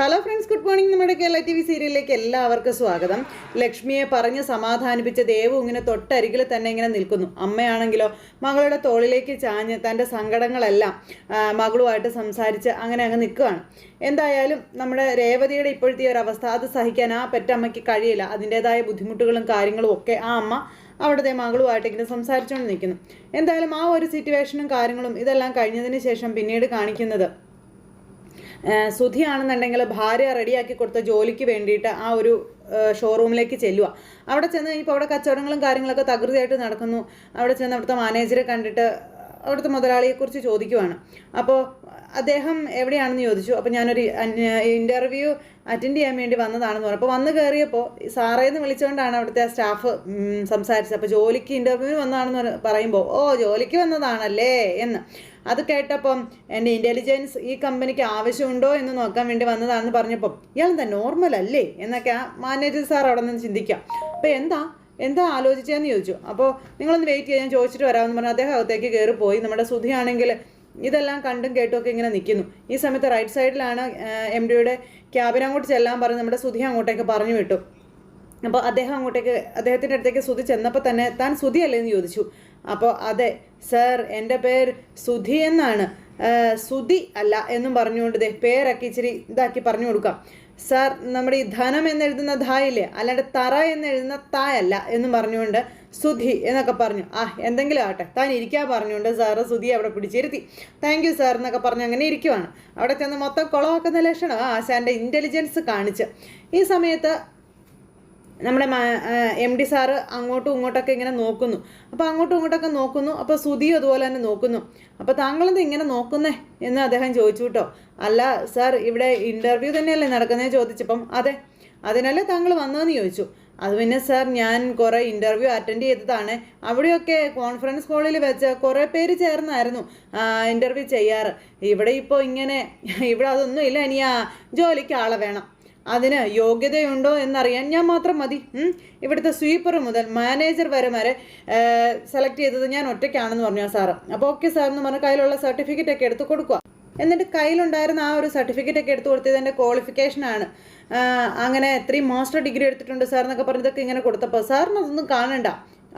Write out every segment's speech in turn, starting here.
Hello friends good morning നമ്മുടെ Kerala T V സീരിയലിലേക്ക് എല്ലാവർക്കും സ്വാഗതം. ലക്ഷ്മിയെ പറഞ്ഞ് സമാധാനിപ്പിച്ച ദേവു ഇങ്ങനെ തൊട്ടരികിൽ തന്നെ ഇങ്ങനെ നിൽക്കുന്നു. അമ്മയാണെങ്കിലോ മകളുടെ തോളിലേക്ക് ചാഞ്ഞ് തന്റെ സങ്കടങ്ങളെല്ലാം മകളുമായിട്ട് സംസാരിച്ച് അങ്ങനെ അങ്ങ് നിൽക്കുകയാണ്. എന്തായാലും നമ്മുടെ രേവതിയുടെ ഇപ്പോഴത്തെ ഒരു അവസ്ഥ അത് സഹിക്കാൻ ആ പെറ്റമ്മയ്ക്ക് കഴിയില്ല. അതിന്റെതായ ബുദ്ധിമുട്ടുകളും കാര്യങ്ങളും ഒക്കെ ആ അമ്മ അവിടുത്തെ മകളുമായിട്ട് ഇങ്ങനെ സംസാരിച്ചുകൊണ്ട് നിൽക്കുന്നു. എന്തായാലും ആ ഒരു സിറ്റുവേഷനും കാര്യങ്ങളും ഇതെല്ലാം കഴിഞ്ഞതിന് ശേഷം പിന്നീട് കാണിക്കുന്നത് സുധിയാണെന്നുണ്ടെങ്കിൽ ഭാര്യ റെഡിയാക്കി കൊടുത്ത ജോലിക്ക് വേണ്ടിയിട്ട് ആ ഒരു ഷോറൂമിലേക്ക് ചെല്ലുക. അവിടെ ചെന്ന് ഇപ്പോൾ അവിടെ കച്ചവടങ്ങളും കാര്യങ്ങളൊക്കെ തകൃതിയായിട്ട് നടക്കുന്നു. അവിടെ ചെന്ന് അവിടുത്തെ മാനേജറെ കണ്ടിട്ട് അവിടുത്തെ മുതലാളിയെക്കുറിച്ച് ചോദിക്കുവാണ്. അപ്പോൾ അദ്ദേഹം എവിടെയാണെന്ന് ചോദിച്ചു. അപ്പോൾ ഞാനൊരു ഇന്റർവ്യൂ അറ്റൻഡ് ചെയ്യാൻ വേണ്ടി വന്നതാണെന്ന് പറഞ്ഞു. അപ്പോൾ വന്ന് കയറിയപ്പോൾ സാറേന്ന് വിളിച്ചുകൊണ്ടാണ് അവിടുത്തെ ആ സ്റ്റാഫ് സംസാരിച്ചത്. അപ്പോൾ ജോലിക്ക് ഇന്റർവ്യൂവിന് വന്നതാണെന്ന് പറ- പറയുമ്പോൾ ഓ ജോലിക്ക് വന്നതാണല്ലേ? എന്ന്. അത് കേട്ടപ്പം എന്റെ ഇന്റലിജൻസ് ഈ കമ്പനിക്ക് ആവശ്യമുണ്ടോ എന്ന് നോക്കാൻ വേണ്ടി വന്നതാണെന്ന് പറഞ്ഞപ്പം ഇയാൾ എന്താ നോർമൽ അല്ലേ? എന്നൊക്കെ ആ മാനേജർ സാർ അവിടെ നിന്ന് ചിന്തിക്കാം. അപ്പോൾ എന്താ? എന്താ ആലോചിച്ചതെന്ന് ചോദിച്ചു. അപ്പോൾ നിങ്ങളൊന്ന് വെയിറ്റ് ചെയ്യാൻ ചോദിച്ചിട്ട് വരാമെന്ന് പറഞ്ഞാൽ അദ്ദേഹം അകത്തേക്ക് പോയി. നമ്മുടെ സുധിയാണെങ്കിൽ ഇതെല്ലാം കണ്ടും കേട്ടും ഒക്കെ ഇങ്ങനെ നിൽക്കുന്നു. ഈ സമയത്ത് റൈറ്റ് സൈഡിലാണ് എം ഡിയുടെ ക്യാബിൻ അങ്ങോട്ട് ചെല്ലാൻ പറഞ്ഞ് നമ്മുടെ സുധി അങ്ങോട്ടേക്ക് പറഞ്ഞു വിട്ടു. അപ്പോൾ അദ്ദേഹം അങ്ങോട്ടേക്ക് അദ്ദേഹത്തിന്റെ അടുത്തേക്ക് സുധി ചെന്നപ്പോൾ തന്നെ താൻ സുധി അല്ലേ എന്ന് ചോദിച്ചു. അപ്പോൾ അതെ സർ എന്റെ പേര് സുധി എന്നാണ്. സുധി അല്ല എന്നും പറഞ്ഞുകൊണ്ട് ദേ പേരൊക്കെ ഇച്ചിരി ഇതാക്കി പറഞ്ഞു കൊടുക്കാം. സാർ നമ്മുടെ ഈ ധനം എന്നെഴുതുന്ന ധായില്ലേ? അല്ലാണ്ട് തറ എന്നെഴുതുന്ന തായല്ല എന്നും പറഞ്ഞുകൊണ്ട് സുധി എന്നൊക്കെ പറഞ്ഞു. ആ എന്തെങ്കിലും ആട്ടെ താൻ ഇരിക്കാൻ പറഞ്ഞുകൊണ്ട് സാറ് സുധി അവിടെ പിടിച്ചിരുത്തി. താങ്ക് യു സാർ എന്നൊക്കെ പറഞ്ഞ് അങ്ങനെ ഇരിക്കുവാണ്. അവിടെ ചെന്ന് മൊത്തം കുളമാക്കുന്ന ലക്ഷണം ആശാന്റെ ഇന്റലിജൻസ് കാണിച്ച്. ഈ സമയത്ത് നമ്മുടെ എം ഡി സാറ് അങ്ങോട്ടും ഇങ്ങോട്ടൊക്കെ ഇങ്ങനെ നോക്കുന്നു. അപ്പോൾ അങ്ങോട്ടും ഇങ്ങോട്ടൊക്കെ നോക്കുന്നു. അപ്പോൾ സുധിയും അതുപോലെ തന്നെ നോക്കുന്നു. അപ്പോൾ താങ്കളെന്ത് ഇങ്ങനെ നോക്കുന്നേ എന്ന് അദ്ദേഹം ചോദിച്ചു കേട്ടോ. അല്ല സാർ ഇവിടെ ഇന്റർവ്യൂ തന്നെയല്ലേ നടക്കുന്നതെന്ന് ചോദിച്ചപ്പം. അതെ അതിനല്ലേ താങ്കൾ വന്നതെന്ന് ചോദിച്ചു. അത് പിന്നെ സാർ ഞാൻ കുറേ ഇന്റർവ്യൂ അറ്റൻഡ് ചെയ്തതാണ്. അവിടെയൊക്കെ കോൺഫറൻസ് കോളിൽ വെച്ച് കുറേ പേര് ചേർന്നായിരുന്നു ഇന്റർവ്യൂ ചെയ്യാറ്. ഇവിടെ ഇപ്പോൾ ഇങ്ങനെ ഇവിടെ അതൊന്നും ഇല്ല ഇനി ആ ജോലിക്ക് ആളെ വേണം. അതിന് യോഗ്യതയുണ്ടോ എന്നറിയാൻ ഞാൻ മാത്രം മതി. ഇവിടുത്തെ സ്വീപ്പർ മുതൽ മാനേജർ വരെ വരെ സെലക്ട് ചെയ്തത് ഞാൻ ഒറ്റയ്ക്കാണെന്ന് പറഞ്ഞു സാറ്. അപ്പോൾ ഓക്കെ സാർ എന്ന് പറഞ്ഞ് കയ്യിലുള്ള സർട്ടിഫിക്കറ്റ് ഒക്കെ എടുത്ത് കൊടുക്കുക എന്നിട്ട് കയ്യിലുണ്ടായിരുന്ന ആ ഒരു സർട്ടിഫിക്കറ്റ് ഒക്കെ എടുത്ത് കൊടുത്തത് എന്റെ ക്വാളിഫിക്കേഷനാണ് അങ്ങനെ എത്രയും മാസ്റ്റർ ഡിഗ്രി എടുത്തിട്ടുണ്ട് സാർ എന്നൊക്കെ പറഞ്ഞതൊക്കെ ഇങ്ങനെ കൊടുത്തപ്പോൾ സാറിന് അതൊന്നും കാണണ്ട.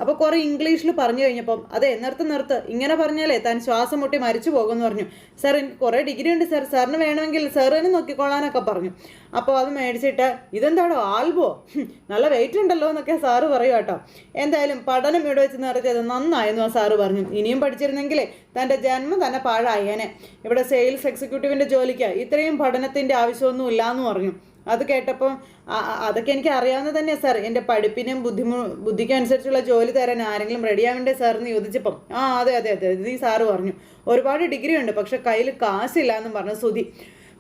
അപ്പോൾ കുറേ ഇംഗ്ലീഷിൽ പറഞ്ഞു കഴിഞ്ഞപ്പം അതെ നിർത്ത് നിർത്ത്. ഇങ്ങനെ പറഞ്ഞാലേ താൻ ശ്വാസം മുട്ടി മരിച്ചു പോകുമെന്ന് പറഞ്ഞു. സാർ എനിക്ക് കുറേ ഡിഗ്രി ഉണ്ട് സാർ സാറിന് വേണമെങ്കിൽ സാർ നോക്കിക്കോളാനൊക്കെ പറഞ്ഞു. അപ്പോൾ അത് മേടിച്ചിട്ട് ഇതെന്താണോ ആൽബോ? നല്ല വെയിറ്റ് ഉണ്ടല്ലോ എന്നൊക്കെ സാറ് പറയും കേട്ടോ എന്തായാലും പഠനം ഇവിടെ വെച്ച് നിറച്ചത് നന്നായിരുന്നു ആ സാറ് പറഞ്ഞു. ഇനിയും പഠിച്ചിരുന്നെങ്കിലേ തന്റെ ജന്മം തന്നെ പാഴായേനെ. ഇവിടെ സെയിൽസ് എക്സിക്യൂട്ടീവിന്റെ ജോലിക്ക്. ഇത്രയും പഠനത്തിന്റെ ആവശ്യമൊന്നും ഇല്ലാന്ന് പറഞ്ഞു. അത് കേട്ടപ്പം അതൊക്കെ എനിക്ക് അറിയാവുന്നത് തന്നെയാണ് സാർ എന്റെ പഠിപ്പിനും ബുദ്ധിമു ബുദ്ധിക്കനുസരിച്ചുള്ള ജോലി തരാൻ ആരെങ്കിലും റെഡി ആവേണ്ടേ സാർ എന്ന് ചോദിച്ചപ്പം ആ അതെ അതെ അതെ ഈ സാറ് പറഞ്ഞു. ഒരുപാട് ഡിഗ്രി ഉണ്ട് പക്ഷെ കയ്യിൽ കാശില്ല എന്നും പറഞ്ഞു. സുധി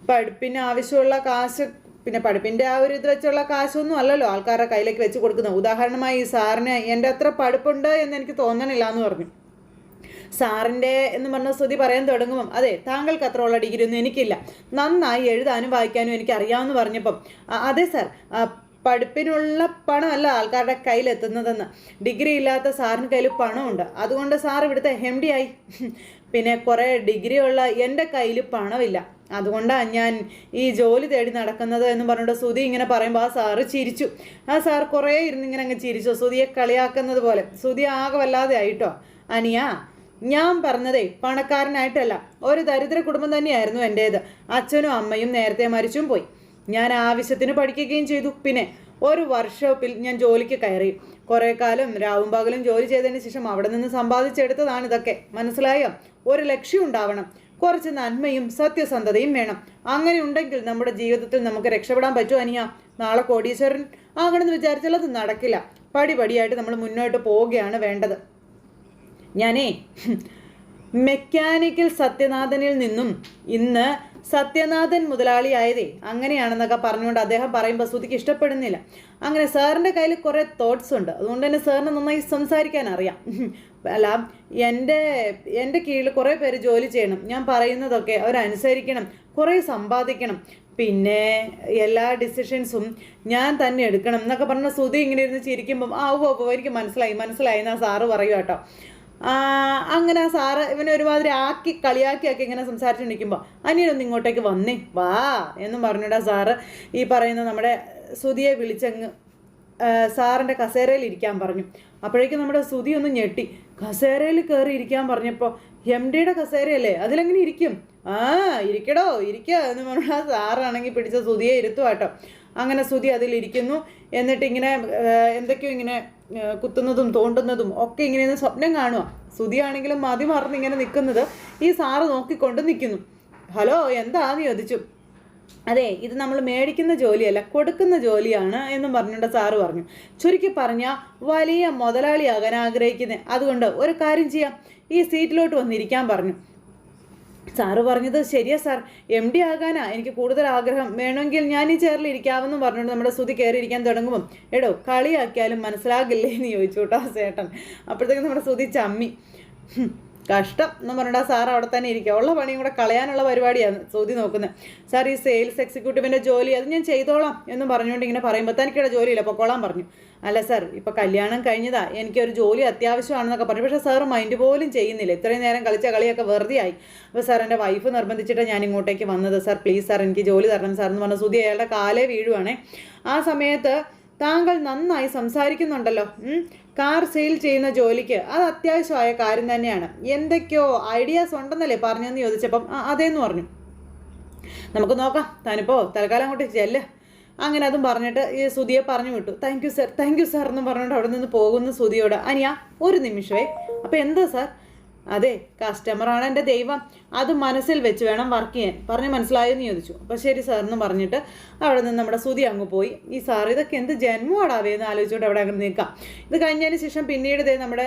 പഠിപ്പിന് ആവശ്യമുള്ള കാശ് പിന്നെ പഠിപ്പിന്റെ ആ ഒരു ഇത് വെച്ചുള്ള കാശൊന്നും അല്ലല്ലോ ആൾക്കാരുടെ കയ്യിലേക്ക് വെച്ച് കൊടുക്കുന്നത്. ഉദാഹരണമായി ഈ സാറിന് എന്റെ അത്ര പഠിപ്പുണ്ട് എന്ന് എനിക്ക് തോന്നണില്ല എന്ന് പറഞ്ഞു. സാറിന്റെ എന്ന് പറഞ്ഞ സ്തുതി പറയാൻ തുടങ്ങുമ്പം അതെ താങ്കൾക്ക് അത്ര ഉള്ള ഡിഗ്രി ഒന്നും എനിക്കില്ല. നന്നായി എഴുതാനും വായിക്കാനും എനിക്ക് അറിയാമെന്ന് പറഞ്ഞപ്പം അതെ സാർ പഠിപ്പിനുള്ള പണമല്ല ആൾക്കാരുടെ കയ്യിലെത്തുന്നതെന്ന്. ഡിഗ്രി ഇല്ലാത്ത സാറിന് കയ്യിൽ പണമുണ്ട്. അതുകൊണ്ട് സാർ ഇവിടുത്തെ എം ഡി ആയി. പിന്നെ കുറേ ഡിഗ്രി ഉള്ള എന്റെ കയ്യിൽ പണമില്ല. അതുകൊണ്ടാണ് ഞാൻ ഈ ജോലി തേടി നടക്കുന്നത് എന്ന് പറഞ്ഞിട്ട് സുധി ഇങ്ങനെ പറയുമ്പോൾ ആ സാറ് ചിരിച്ചു. ആ സാർ കുറേ ഇരുന്ന് ഇങ്ങനെ അങ്ങ് ചിരിച്ചു. സുധിയെ കളിയാക്കുന്നത് പോലെ. സുധി ആകെ വല്ലാതെ ആയിട്ടോ. അനിയാ ഞാൻ പറഞ്ഞതേ പണക്കാരനായിട്ടല്ല. ഒരു ദരിദ്ര കുടുംബം തന്നെയായിരുന്നു എന്റേത് അച്ഛനും അമ്മയും നേരത്തെ മരിച്ചും പോയി. ഞാൻ ആവശ്യത്തിന് പഠിക്കുകയും ചെയ്തു. പിന്നെ ഒരു വർക്ക്ഷോപ്പിൽ ഞാൻ ജോലിക്ക് കയറി. കുറേ കാലം രാവും പകലും ജോലി ചെയ്തതിന് ശേഷം അവിടെ നിന്ന് സമ്പാദിച്ചെടുത്തതാണ് ഇതൊക്കെ. മനസ്സിലായോ? ഒരു ലക്ഷ്യം ഉണ്ടാവണം. കുറച്ച് നന്മയും സത്യസന്ധതയും വേണം. അങ്ങനെ ഉണ്ടെങ്കിൽ നമ്മുടെ ജീവിതത്തിൽ നമുക്ക് രക്ഷപ്പെടാൻ പറ്റുമോ അനിയ? നാളെ കോടീശ്വരൻ ആകണമെന്ന് വിചാരിച്ചാൽ അത് നടക്കില്ല. പടിപടിയായിട്ട് നമ്മൾ മുന്നോട്ട് പോവുകയാണ് വേണ്ടത്. ഞാനേ മെക്കാനിക്കൽ സത്യനാഥനിൽ നിന്നും ഇന്ന് സത്യനാഥൻ മുതലാളിയായതേ അങ്ങനെയാണെന്നൊക്കെ പറഞ്ഞുകൊണ്ട് അദ്ദേഹം പറയുമ്പോൾ ശ്രുതിക്ക് ഇഷ്ടപ്പെടുന്നില്ല. അങ്ങനെ സാറിന്റെ കയ്യിൽ കുറേ തോട്ട്സ് ഉണ്ട്. അതുകൊണ്ട് തന്നെ സാറിന് നന്നായി സംസാരിക്കാൻ അറിയാം. അല്ല എന്റെ എന്റെ കീഴിൽ കുറേ പേര് ജോലി ചെയ്യണം. ഞാൻ പറയുന്നതൊക്കെ അവരനുസരിക്കണം. കുറേ സമ്പാദിക്കണം. പിന്നെ എല്ലാ ഡിസിഷൻസും ഞാൻ തന്നെ എടുക്കണം. എന്നൊക്കെ പറഞ്ഞ ശ്രുതി ഇങ്ങനെ ഇരുന്ന് ചിരിക്കുമ്പം ആ ഓ എനിക്ക് മനസ്സിലായി മനസ്സിലായി. എന്നാ സാറ് പറയുക കേട്ടോ. അങ്ങനെ ആ സാറ് ഇവനെ ഒരുമാതിരി ആക്കി കളിയാക്കി ആക്കി ഇങ്ങനെ സംസാരിച്ചുകൊണ്ടിരിക്കുമ്പോൾ അനിയനൊന്ന് ഇങ്ങോട്ടേക്ക് വന്നേ വാ എന്നും പറഞ്ഞിട്ട് സാറ് ഈ പറയുന്ന നമ്മുടെ സുതിയെ വിളിച്ചങ്ങ് സാറിന്റെ കസേരയിൽ ഇരിക്കാൻ പറഞ്ഞു. അപ്പോഴേക്കും നമ്മുടെ സുതി ഒന്ന് ഞെട്ടി. കസേരയിൽ കയറി ഇരിക്കാൻ പറഞ്ഞപ്പോൾ എം ഡിയുടെ കസേരയല്ലേ? അതിലെങ്ങനെ ഇരിക്കും? ആ ഇരിക്കടോ ഇരിക്കുക എന്ന് പറഞ്ഞാൽ സാറാണെങ്കിൽ പിടിച്ച സുതിയെ ഇരുത്തുക കേട്ടോ അങ്ങനെ ശ്രുതി അതിലിരിക്കുന്നു. എന്നിട്ട് ഇങ്ങനെ എന്തൊക്കെയോ ഇങ്ങനെ കുത്തുന്നതും തോണ്ടുന്നതും ഒക്കെ ഇങ്ങനെ സ്വപ്നം കാണുക ശ്രുതിയാണെങ്കിലും മതി മറന്ന് ഇങ്ങനെ നിൽക്കുന്നത്. ഈ സാറ് നോക്കിക്കൊണ്ട് നിൽക്കുന്നു. ഹലോ എന്താന്ന് ചോദിച്ചു. അതെ ഇത് നമ്മൾ മേടിക്കുന്ന ജോലിയല്ല കൊടുക്കുന്ന ജോലിയാണ് എന്നും പറഞ്ഞുകൊണ്ട് സാറ് പറഞ്ഞു. ചുരുക്കി പറഞ്ഞാൽ വലിയ മുതലാളിയാകാൻ ആഗ്രഹിക്കുന്നത് അതുകൊണ്ട് ഒരു കാര്യം ചെയ്യാം. ഈ സീറ്റിലോട്ട് വന്നിരിക്കാൻ പറഞ്ഞു. സാറ് പറഞ്ഞത് ശരിയാ സാർ. എം ഡി ആകാനാ എനിക്ക് കൂടുതൽ ആഗ്രഹം. വേണമെങ്കിൽ ഞാൻ ഈ ചെയറിൽ ഇരിക്കാമെന്നും പറഞ്ഞുകൊണ്ട് നമ്മുടെ സ്തുതി കയറിയിരിക്കാൻ തുടങ്ങുമ്പം എടോ കളിയാക്കിയാലും മനസ്സിലാകില്ലേ? എന്ന് ചോദിച്ചു കേട്ടോ ചേട്ടൻ അപ്പോഴത്തേക്കും നമ്മുടെ സ്തുതി ചമ്മി. കഷ്ടം എന്ന് പറഞ്ഞിട്ട് ആ സാർ അവിടെ തന്നെ ഇരിക്കുക. ഉള്ള പണിയും കൂടെ കളയാനുള്ള പരിപാടിയാണ് സ്തുതി നോക്കുന്നത്. സാർ ഈ സെയിൽസ് എക്സിക്യൂട്ടീവിന്റെ ജോലി അത് ഞാൻ ചെയ്തോളാം എന്ന് പറഞ്ഞുകൊണ്ട് ഇങ്ങനെ പറയുമ്പോൾ തനിക്കിടെ ജോലിയില്ല പൊക്കോളാൻ പറഞ്ഞു. അല്ല സർ ഇപ്പോൾ കല്യാണം കഴിഞ്ഞതാ. എനിക്കൊരു ജോലി അത്യാവശ്യമാണെന്നൊക്കെ പറഞ്ഞു. പക്ഷേ സാർ മൈൻഡ് പോലും ചെയ്യുന്നില്ല. ഇത്രയും നേരം കളിച്ച കളിയൊക്കെ വെറുതെ ആയി. അപ്പോൾ സാർ എന്റെ വൈഫ് നിർബന്ധിച്ചിട്ടാണ് ഞാൻ ഇങ്ങോട്ടേക്ക് വന്നത്. സാർ പ്ലീസ് സാർ എനിക്ക് ജോലി തരണം സാർ എന്ന് പറഞ്ഞ സുധി അയാളുടെ കാലേ വീഴുവാണേ. ആ സമയത്ത് താങ്കൾ നന്നായി സംസാരിക്കുന്നുണ്ടല്ലോ. കാർ സെയിൽ ചെയ്യുന്ന ജോലിക്ക്. അത് അത്യാവശ്യമായ കാര്യം തന്നെയാണ്. എന്തൊക്കെയോ ഐഡിയാസ് ഉണ്ടെന്നല്ലേ പറഞ്ഞെന്ന് ചോദിച്ചപ്പം അതേന്ന് പറഞ്ഞു. നമുക്ക് നോക്കാം. താനിപ്പോ തൽക്കാലം അങ്ങോട്ട് ചെല്ല്. അങ്ങനെ അതും പറഞ്ഞിട്ട് ഈ സുധിയെ പറഞ്ഞു വിട്ടു. Thank you sir thank you sir എന്ന് പറഞ്ഞിട്ട് അവിടെ നിന്ന് പോകുന്ന സുധിയോട്. അനിയ ഒരു നിമിഷമേ. അപ്പോൾ എന്താ സാർ അതെ കസ്റ്റമറാണ് എന്റെ ദൈവം. അത് മനസ്സിൽ വെച്ച് വേണം വർക്ക് ചെയ്യാൻ. പറഞ്ഞ് മനസ്സിലായെന്ന് ചോദിച്ചു. അപ്പോൾ ശരി സാർ എന്ന് പറഞ്ഞിട്ട് അവിടെ നിന്ന് നമ്മുടെ സുധി അങ്ങ് പോയി. ഈ സാർ ഇതൊക്കെ എന്ത് ജന്മമാടാവേ എന്ന് ആലോചിച്ചുകൊണ്ട് അവിടെ അങ്ങനെ നിൽക്കാം. ഇത് കഴിഞ്ഞതിന് ശേഷം പിന്നീട് ഇതേ നമ്മുടെ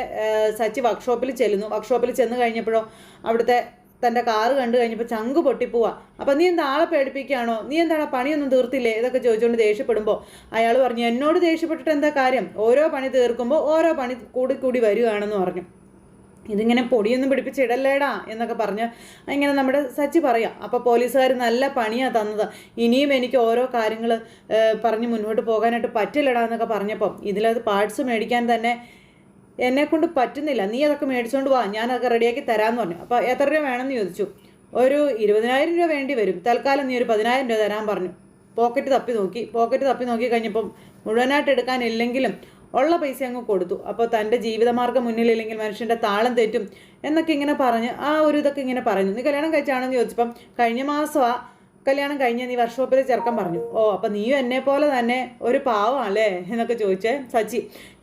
സച്ചി വർക്ക്ഷോപ്പിൽ ചെല്ലുന്നു. വർക്ക്ഷോപ്പിൽ ചെന്ന് കഴിഞ്ഞപ്പോഴോ അവിടുത്തെ തന്റെ കാറ് കണ്ടു കഴിഞ്ഞപ്പോൾ ചങ്ക് പൊട്ടിപ്പോവാ. അപ്പം നീ എന്താ ആളെ പേടിപ്പിക്കുകയാണോ? നീ എന്താണ് പണിയൊന്നും തീർത്തില്ലേ? ഇതൊക്കെ ചോദിച്ചുകൊണ്ട് ദേഷ്യപ്പെടുമ്പോൾ അയാൾ പറഞ്ഞു എന്നോട് ദേഷ്യപ്പെട്ടിട്ട് എന്താ കാര്യം? ഓരോ പണി തീർക്കുമ്പോൾ ഓരോ പണി കൂടി കൂടി വരികയാണെന്ന് പറഞ്ഞു. ഇതിങ്ങനെ പൊടിയൊന്നും പിടിപ്പിച്ചിടല്ലേടാ എന്നൊക്കെ പറഞ്ഞ് ഇങ്ങനെ നമ്മുടെ സച്ചി പറയാം അപ്പോൾ പോലീസുകാർ നല്ല പണിയാണ് തന്നത്. ഇനിയും എനിക്ക് ഓരോ കാര്യങ്ങൾ പറഞ്ഞ് മുന്നോട്ട് പോകാനായിട്ട് പറ്റില്ലടാ എന്നൊക്കെ പറഞ്ഞപ്പോൾ ഇതിലത് പാർട്സ് മേടിക്കാൻ തന്നെ എന്നെ കൊണ്ട് പറ്റുന്നില്ല. നീ അതൊക്കെ മേടിച്ചുകൊണ്ട് വാ. ഞാൻ അതൊക്കെ റെഡിയാക്കി തരാമെന്ന് പറഞ്ഞു. അപ്പോൾ എത്ര രൂപ വേണമെന്ന് ചോദിച്ചു. ഒരു ഇരുപതിനായിരം രൂപ വേണ്ടി വരും. തൽക്കാലം നീ ഒരു പതിനായിരം രൂപ തരാൻ പറഞ്ഞു. പോക്കറ്റ് തപ്പി നോക്കി. പോക്കറ്റ് തപ്പി നോക്കി കഴിഞ്ഞപ്പം മുഴുവനായിട്ട് എടുക്കാനില്ലെങ്കിലും ഉള്ള പൈസ അങ്ങ് കൊടുത്തു. അപ്പോൾ തന്റെ ജീവിതമാർഗം മുന്നിലില്ലെങ്കിൽ മനുഷ്യന്റെ താളം തെറ്റും എന്നൊക്കെ ഇങ്ങനെ പറഞ്ഞ് ആ ഒരു ഇതൊക്കെ ഇങ്ങനെ പറഞ്ഞു നീ കല്യാണം കഴിച്ചാണെന്ന് ചോദിച്ചപ്പം കഴിഞ്ഞ മാസമാ കല്യാണം കഴിഞ്ഞ നീ വർക്ക്ഷോപ്പിൽ ചേർക്കാൻ പറഞ്ഞു. ഓ അപ്പം നീയും എന്നെ പോലെ തന്നെ ഒരു പാവമല്ലേ എന്നൊക്കെ ചോദിച്ചേ സച്ചി.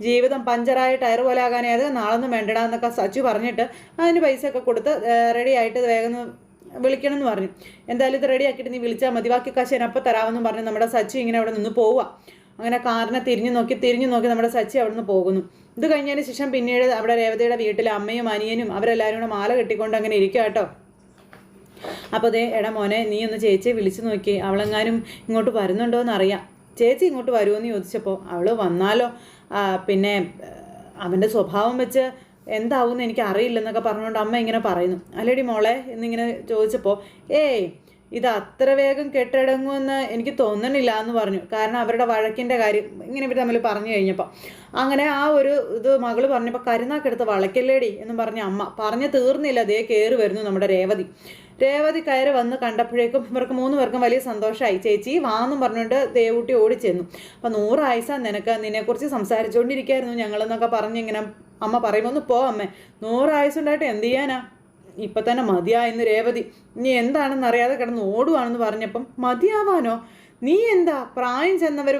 ജീവിതം പഞ്ചറായ ടയർ പോലെ ആകാനേ അത് നാളൊന്നും വേണ്ടടാ എന്നൊക്കെ സച്ചി പറഞ്ഞിട്ട് അതിന് പൈസ ഒക്കെ കൊടുത്ത് റെഡി ആയിട്ട് വേഗം വിളിക്കണം എന്ന് പറഞ്ഞു. എന്തായാലും ഇത് റെഡി ആക്കിയിട്ട് നീ വിളിച്ചാൽ മതി. ബാക്കി കാശ് ഞാൻ അപ്പം തരാമെന്നും പറഞ്ഞ് നമ്മുടെ സച്ചി ഇങ്ങനെ അവിടെ നിന്ന് പോവുക അങ്ങനെ കാറിനെ തിരിഞ്ഞു നോക്കി തിരിഞ്ഞു നോക്കി നമ്മുടെ സച്ചി അവിടെ നിന്ന് പോകുന്നു. ഇത് കഴിഞ്ഞതിന് ശേഷം പിന്നീട് അവിടെ രേവതിയുടെ വീട്ടിൽ അമ്മയും അനിയനും അവരെല്ലാവരും കൂടെ മാല കെട്ടിക്കൊണ്ട് അങ്ങനെ ഇരിക്കുക കേട്ടോ. അപ്പോൾ അതേ എടാ മോനെ നീ ഒന്ന് ചേച്ചിയെ വിളിച്ചു നോക്കി. അവളെങ്ങാനും ഇങ്ങോട്ട് വരുന്നുണ്ടോ എന്ന് അറിയാം ചേച്ചി ഇങ്ങോട്ട് വരുമോ എന്ന് ചോദിച്ചപ്പോൾ അവൾ വന്നാലോ പിന്നെ അവന്റെ സ്വഭാവം വെച്ച് എന്താവും എന്ന് എനിക്ക് അറിയില്ലെന്നൊക്കെ പറഞ്ഞുകൊണ്ട് അമ്മ ഇങ്ങനെ പറയുന്നു. അല്ലേടി മോളെ എന്നിങ്ങനെ ചോദിച്ചപ്പോൾ ഏയ് ഇത് അത്ര വേഗം കെട്ടടങ്ങുമെന്ന് എനിക്ക് തോന്നണില്ല എന്ന് പറഞ്ഞു. കാരണം അവരുടെ വഴക്കിന്റെ കാര്യം ഇങ്ങനെ ഇവർ തമ്മിൽ പറഞ്ഞു കഴിഞ്ഞപ്പോൾ അങ്ങനെ ആ ഒരു ഇത് മകൾ പറഞ്ഞപ്പോൾ കരുനാക്കെടുത്ത് വളക്കല്ലേടി എന്ന് പറഞ്ഞ അമ്മ പറഞ്ഞു തീർന്നില്ല. അതേ കയറി വരുന്നു നമ്മുടെ രേവതി. രേവതി കയറി വന്ന് കണ്ടപ്പോഴേക്കും ഇവർക്ക് മൂന്ന് പേർക്കും വലിയ സന്തോഷമായി ചേച്ചി വാന്നും പറഞ്ഞുകൊണ്ട് ദേവൂട്ടി ഓടിച്ചെന്നു അപ്പം നൂറ് നിനക്ക്? നിന്നെക്കുറിച്ച് സംസാരിച്ചുകൊണ്ടിരിക്കായിരുന്നു ഞങ്ങളെന്നൊക്കെ പറഞ്ഞിങ്ങനെ അമ്മ പറയുമ്പോൾ ഒന്ന് പോ അമ്മേ. നൂറ് ആയുസുണ്ടായിട്ട് എന്ത് ചെയ്യാനാ? ഇപ്പം തന്നെ മതിയായെന്ന് രേവതി. നീ എന്താണെന്ന് അറിയാതെ കിടന്ന് ഓടുവാണെന്ന് പറഞ്ഞപ്പം മതിയാവാനോ? നീ എന്താ പ്രായം ചെന്നവർ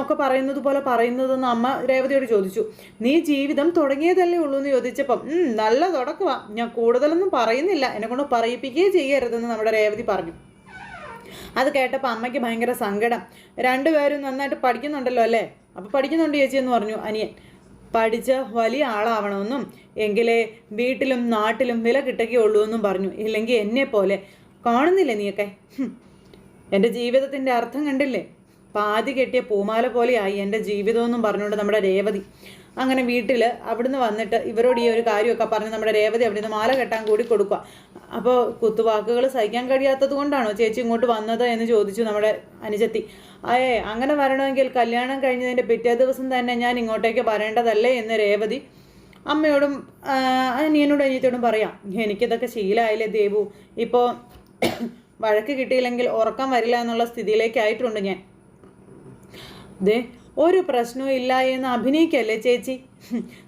ഒക്കെ പറയുന്നത് പോലെ പറയുന്നതെന്ന് അമ്മ രേവതിയോട് ചോദിച്ചു. നീ ജീവിതം തുടങ്ങിയതല്ലേ ഉള്ളൂ എന്ന് ചോദിച്ചപ്പം "ഉം, നല്ല തുടക്കുക ഞാൻ കൂടുതലൊന്നും പറയുന്നില്ല. എന്നെ കൊണ്ട് പറയിപ്പിക്കുകയേ ചെയ്യരുതെന്ന് നമ്മുടെ രേവതി പറഞ്ഞു. അത് കേട്ടപ്പോൾ അമ്മയ്ക്ക് ഭയങ്കര സങ്കടം. രണ്ടുപേരും നന്നായിട്ട് പഠിക്കുന്നുണ്ടല്ലോ അല്ലേ? അപ്പോൾ പഠിക്കുന്നുണ്ട് ചേച്ചി എന്ന് പറഞ്ഞു അനിയൻ. പഠിച്ച് വലിയ ആളാവണമെന്നും എങ്കിലേ വീട്ടിലും നാട്ടിലും വില കിട്ടുകയുള്ളൂ എന്നും പറഞ്ഞു. ഇല്ലെങ്കിൽ എന്നെ പോലെ കാണുന്നില്ലേ നീയൊക്കെ. എന്റെ ജീവിതത്തിന്റെ അർത്ഥം കണ്ടില്ലേ? പാതി കെട്ടിയ പൂമാല പോലെയായി എന്റെ ജീവിതമെന്നും പറഞ്ഞുകൊണ്ട് നമ്മുടെ രേവതി. അങ്ങനെ വീട്ടിൽ അവിടുന്ന് വന്നിട്ട് ഇവരോട് ഈ ഒരു കാര്യമൊക്കെ പറഞ്ഞ് നമ്മുടെ രേവതി അവിടുന്ന് മാല കെട്ടാൻ കൂടി കൊടുക്കുക അപ്പോൾ കുത്തുവാക്കുകൾ സഹിക്കാൻ കഴിയാത്തത് കൊണ്ടാണോ ചേച്ചി ഇങ്ങോട്ട് വന്നത് എന്ന് ചോദിച്ചു നമ്മുടെ അനുജത്തി. അയേ അങ്ങനെ വരണമെങ്കിൽ കല്യാണം കഴിഞ്ഞതിന്റെ പിറ്റേ ദിവസം തന്നെ ഞാൻ ഇങ്ങോട്ടേക്ക് വരേണ്ടതല്ലേ എന്ന് രേവതി അമ്മയോടും അനിയനോടും അനിയത്തോടും പറയാം. എനിക്കിതൊക്കെ ശീലമായില്ലേ ദേവു? ഇപ്പോൾ വഴക്ക് കിട്ടിയില്ലെങ്കിൽ ഉറക്കം വരില്ല എന്നുള്ള സ്ഥിതിയിലേക്കായിട്ടുണ്ട് ഞാൻ. ദേ ഒരു പ്രശ്നവും ഇല്ല എന്ന് അഭിനയിക്കല്ലേ ചേച്ചി?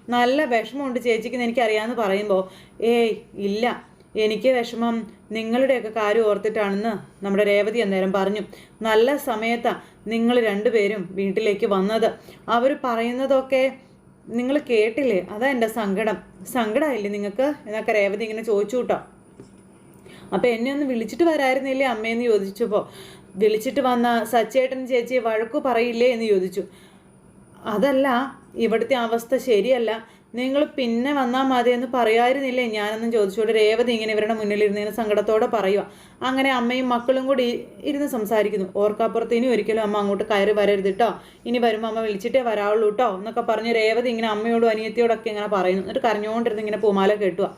നല്ല വിഷമമുണ്ട് ചേച്ചിക്ക് എനിക്കറിയാമെന്ന് പറയുമ്പോൾ ഏയ് ഇല്ല. എനിക്ക് വിഷമം നിങ്ങളുടെയൊക്കെ കാര്യം ഓർത്തിട്ടാണെന്ന് നമ്മുടെ രേവതി അന്നേരം പറഞ്ഞു. നല്ല സമയത്താണ് നിങ്ങൾ രണ്ടുപേരും വീട്ടിലേക്ക് വന്നത്. അവർ പറയുന്നതൊക്കെ നിങ്ങൾ കേട്ടില്ലേ? അതാ എന്റെ സങ്കടം. സങ്കടമായില്ലേ നിങ്ങൾക്ക്? എന്നൊക്കെ രേവതി ഇങ്ങനെ ചോദിച്ചു കേട്ടോ. അപ്പോൾ എന്നെ ഒന്ന് വിളിച്ചിട്ട് വരായിരുന്നില്ലേ അമ്മയെന്ന് ചോദിച്ചപ്പോൾ വിളിച്ചിട്ട് വന്ന സച്ചേട്ടൻ ചേച്ചി വഴക്കു പറയില്ലേ എന്ന് ചോദിച്ചു. അതല്ല ഇവിടുത്തെ അവസ്ഥ ശരിയല്ല. നിങ്ങൾ പിന്നെ വന്നാൽ മതി എന്ന് പറയായിരുന്നില്ലേ? ഞാനൊന്നും ചോദിച്ചോട് രേവതി ഇങ്ങനെ ഇവരുടെ മുന്നിലിരുന്നതിന് സങ്കടത്തോടെ പറയുക അങ്ങനെ അമ്മയും മക്കളും കൂടി ഇരുന്ന് സംസാരിക്കുന്നു. ഓർക്കാപ്പുറത്ത് ഇനി ഒരിക്കലും അമ്മ അങ്ങോട്ട് കയറി വരരുത് കേട്ടോ ഇനി വരുമ്പോൾ അമ്മ വിളിച്ചിട്ടേ വരാവുള്ളൂ കേട്ടോ എന്നൊക്കെ പറഞ്ഞ് രേവതി ഇങ്ങനെ അമ്മയോടും അനിയത്തിയോടൊക്കെ ഇങ്ങനെ പറയുന്നു. എന്നിട്ട് കരഞ്ഞുകൊണ്ടിരുന്ന് ഇങ്ങനെ പൂമാല കെട്ടുക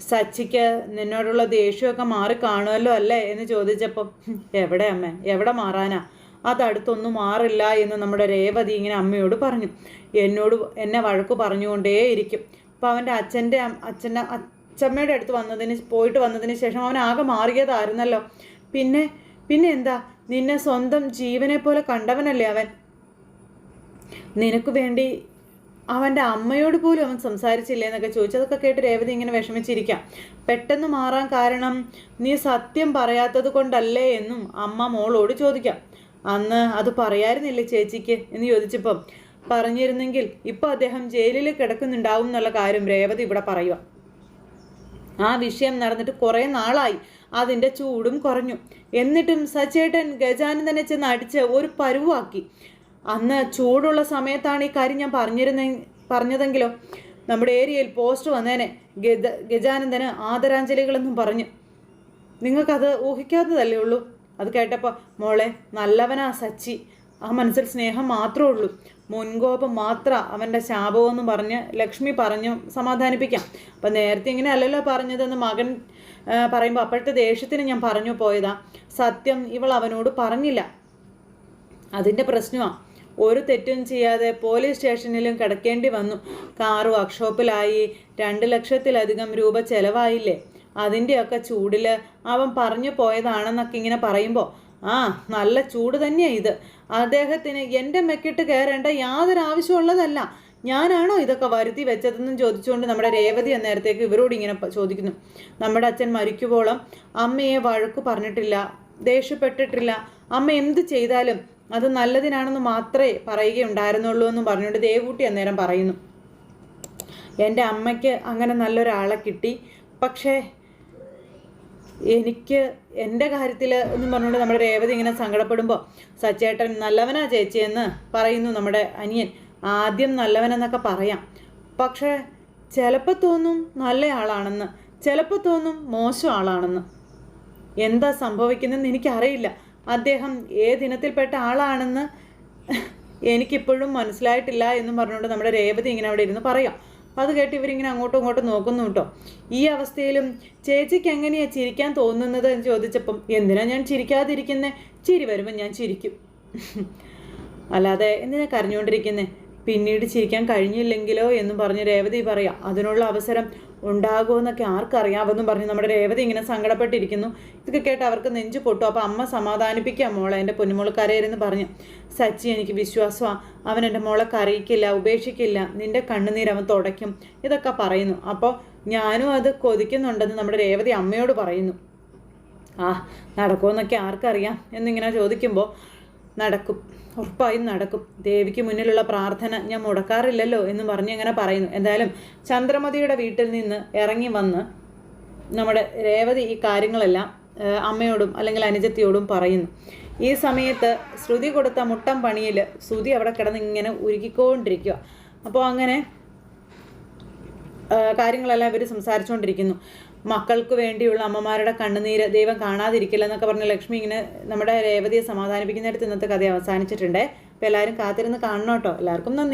സച്ചിക്ക് നിന്നോടുള്ള ദേഷ്യമൊക്കെ മാറി കാണുമല്ലോ അല്ലേ എന്ന് ചോദിച്ചപ്പം എവിടെ അമ്മ? എവിടെ മാറാനാ? അതടുത്തൊന്നും മാറില്ല എന്ന് നമ്മുടെ രേവതി ഇങ്ങനെ അമ്മയോട് പറഞ്ഞു. എന്നോട് എന്നെ വഴക്ക് പറഞ്ഞുകൊണ്ടേയിരിക്കും. അപ്പോൾ അവന്റെ അച്ഛന്റെ അച്ഛന്റെ അച്ഛമ്മയുടെ അടുത്ത് വന്നതിന് പോയിട്ട് വന്നതിന് ശേഷം അവൻ ആകെ മാറിയതായിരുന്നല്ലോ. പിന്നെ പിന്നെ എന്താ? നിന്നെ സ്വന്തം ജീവനെ പോലെ കണ്ടവനല്ലേ അവൻ? നിനക്ക് വേണ്ടി അവന്റെ അമ്മയോട് പോലും അവൻ സംസാരിച്ചില്ലേ എന്നൊക്കെ ചോദിച്ചു. അതൊക്കെ കേട്ട് രേവതി ഇങ്ങനെ വിഷമിച്ചിരിക്കാം. പെട്ടെന്ന് മാറാൻ കാരണം നീ സത്യം പറയാത്തത് കൊണ്ടല്ലേ എന്നും അമ്മ മോളോട് ചോദിക്കാം. അന്ന് അത് പറയായിരുന്നില്ലേ ചേച്ചിക്ക് എന്ന് ചോദിച്ചപ്പം? പറഞ്ഞിരുന്നെങ്കിൽ ഇപ്പോൾ അദ്ദേഹം ജയിലിൽ കിടക്കുന്നുണ്ടാവും എന്നുള്ള കാര്യം രേവതി ഇവിടെ പറയുക. ആ വിഷയം നടന്നിട്ട് കുറേ നാളായി. അതിന്റെ ചൂടും കുറഞ്ഞു. എന്നിട്ടും സച്ചേട്ടൻ ഗജാനന്ദനെ ചെന്ന് അടിച്ച് ഒരു പരുവാക്കി. അന്ന് ചൂടുള്ള സമയത്താണ് ഈ കാര്യം ഞാൻ പറഞ്ഞിരുന്ന പറഞ്ഞതെങ്കിലോ? നമ്മുടെ ഏരിയയിൽ പോസ്റ്റ് വന്നേനെ ഗജ ഗജാനന്ദന് ആദരാഞ്ജലികളെന്നും പറഞ്ഞു. നിങ്ങൾക്കത് ഊഹിക്കാത്തതല്ലേ ഉള്ളൂ? അത് കേട്ടപ്പോൾ മോളെ നല്ലവനാ സച്ചി. ആ മനസ്സിൽ സ്നേഹം മാത്രമേ ഉള്ളൂ. മുൻകോപം മാത്രം അവന്റെ ശാപമെന്ന് പറഞ്ഞ് ലക്ഷ്മി പറഞ്ഞു സമാധാനിപ്പിക്കാം. അപ്പം നേരത്തെ ഇങ്ങനെ അല്ലല്ലോ പറഞ്ഞതെന്ന് മകൻ പറയുമ്പോൾ അപ്പോഴത്തെ ദേഷ്യത്തിന് ഞാൻ പറഞ്ഞു പോയതാ. സത്യം ഇവൾ അവനോട് പറഞ്ഞില്ല. അതിന്റെ പ്രശ്നമാണ് ഒരു തെറ്റും ചെയ്യാതെ പോലീസ് സ്റ്റേഷനിലും കിടക്കേണ്ടി വന്നു. കാർ വർക്ക്ഷോപ്പിലായി. രണ്ട് ലക്ഷത്തിലധികം രൂപ ചെലവായില്ലേ? അതിന്റെയൊക്കെ ചൂടിൽ അവൻ പറഞ്ഞു പോയതാണെന്നൊക്കെ ഇങ്ങനെ പറയുമ്പോൾ ആ നല്ല ചൂട് തന്നെയാണ് ഇത്. അദ്ദേഹത്തിന് എന്റെ മെക്കിട്ട് കയറേണ്ട യാതൊരു ആവശ്യമുള്ളതല്ല ഞാനാണോ ഇതൊക്കെ വരുത്തി വെച്ചതെന്നും ചോദിച്ചുകൊണ്ട് നമ്മുടെ രേവതി അന്നേരത്തേക്ക് ഇവരോട് ഇങ്ങനെ ചോദിക്കുന്നു. നമ്മുടെ അച്ഛൻ മരിക്കുമ്പോളും അമ്മയെ വഴക്ക് പറഞ്ഞിട്ടില്ല ദേഷ്യപ്പെട്ടിട്ടില്ല അമ്മ എന്ത് ചെയ്താലും അത് നല്ലതിനാണെന്ന് മാത്രമേ പറയുകയുണ്ടായിരുന്നുള്ളൂ എന്നും പറഞ്ഞുകൊണ്ട് ദേവൂട്ടി അന്നേരം പറയുന്നു. എന്റെ അമ്മയ്ക്ക് അങ്ങനെ നല്ലൊരാളെ കിട്ടി. പക്ഷേ എനിക്ക് എന്റെ കാര്യത്തിൽ എന്നും പറഞ്ഞുകൊണ്ട് നമ്മുടെ രേവതി ഇങ്ങനെ സങ്കടപ്പെടുമ്പോൾ സച്ചേട്ടൻ നല്ലവനാ ചേച്ചി എന്ന് പറയുന്നു നമ്മുടെ അനിയൻ. ആദ്യം നല്ലവനെന്നൊക്കെ പറയാം. പക്ഷേ ചിലപ്പോൾ തോന്നും നല്ല ആളാണെന്ന് ചിലപ്പോൾ തോന്നും മോശം ആളാണെന്ന്. എന്താ സംഭവിക്കുന്നതെന്ന് എനിക്കറിയില്ല. അദ്ദേഹം ഏത് ഇനത്തിൽപ്പെട്ട ആളാണെന്ന് എനിക്കിപ്പോഴും മനസ്സിലായിട്ടില്ല എന്ന് പറഞ്ഞുകൊണ്ട് നമ്മുടെ രേവതി ഇങ്ങനെ അവിടെ ഇരുന്ന് പറയാം. അത് കേട്ട് ഇവരിങ്ങനെ അങ്ങോട്ടും ഇങ്ങോട്ടും നോക്കുന്നു കേട്ടോ. ഈ അവസ്ഥയിലും ചേച്ചിക്ക് എങ്ങനെയാ ചിരിക്കാൻ തോന്നുന്നത് എന്ന് ചോദിച്ചപ്പം എന്തിനാ ഞാൻ ചിരിക്കാതിരിക്കുന്നേ? ചിരി വരുമ്പോൾ ഞാൻ ചിരിക്കും. അല്ലാതെ എന്തിനാ കരഞ്ഞുകൊണ്ടിരിക്കുന്നേ? പിന്നീട് ചിരിക്കാൻ കഴിഞ്ഞില്ലെങ്കിലോ എന്ന് പറഞ്ഞ് രേവതി പറയാം. അതിനുള്ള അവസരം ഉണ്ടാകുമെന്നൊക്കെ ആർക്കറിയാമെന്നും പറഞ്ഞു. നമ്മുടെ രേവതി ഇങ്ങനെ സങ്കടപ്പെട്ടിരിക്കുന്നു. ഇതൊക്കെ കേട്ട് അവർക്ക് നെഞ്ചു പൊട്ടു. അപ്പോൾ അമ്മ സമാധാനിപ്പിക്കാം മോളെ എന്റെ പൊന്നുമോൾ കരയരെന്ന് പറഞ്ഞു. സച്ചി എനിക്ക് വിശ്വാസമാണ് അവൻ എന്റെ മോളെ കരയിക്കില്ല ഉപേക്ഷിക്കില്ല. നിന്റെ കണ്ണുനീർ അവൻ തുടയ്ക്കും. ഇതൊക്കെ പറയുന്നു. അപ്പോൾ ഞാനും അത് കൊതിക്കുന്നുണ്ടെന്ന് നമ്മുടെ രേവതി അമ്മയോട് പറയുന്നു. ആ നടക്കുമെന്നൊക്കെ ആർക്കറിയാം എന്നിങ്ങനെ ചോദിക്കുമ്പോൾ നടക്കും. ഉറപ്പായും നടക്കും. ദേവിക്ക് മുന്നിലുള്ള പ്രാർത്ഥന ഞാൻ മുടക്കാറില്ലല്ലോ എന്ന് പറഞ്ഞ് അങ്ങനെ പറയുന്നു. എന്തായാലും ചന്ദ്രമതിയുടെ വീട്ടിൽ നിന്ന് ഇറങ്ങി വന്ന് നമ്മുടെ രേവതി ഈ കാര്യങ്ങളെല്ലാം അമ്മയോടും അല്ലെങ്കിൽ അനുജത്തിയോടും പറയുന്നു. ഈ സമയത്ത് ശ്രുതി കൊടുത്ത മുട്ടം പണിയിൽ ശ്രുതി അവിടെ കിടന്ന് ഇങ്ങനെ ഉരുകിക്കൊണ്ടിരിക്കുക അപ്പോൾ അങ്ങനെ കാര്യങ്ങളെല്ലാം ഇവർ സംസാരിച്ചുകൊണ്ടിരിക്കുന്നു മക്കൾക്ക് വേണ്ടിയുള്ള അമ്മമാരുടെ കണ്ണുനീര് ദൈവം കാണാതിരിക്കില്ല എന്നൊക്കെ പറഞ്ഞ ലക്ഷ്മി ഇങ്ങനെ നമ്മുടെ രേവതിയെ സമാധാനിപ്പിക്കുന്നിടത്ത് ഇന്നത്തെ കഥ അവസാനിച്ചിട്ടുണ്ട്. അപ്പോൾ എല്ലാവരും കാത്തിരുന്ന് കാണണം കേട്ടോ. എല്ലാവർക്കും നന്ദി.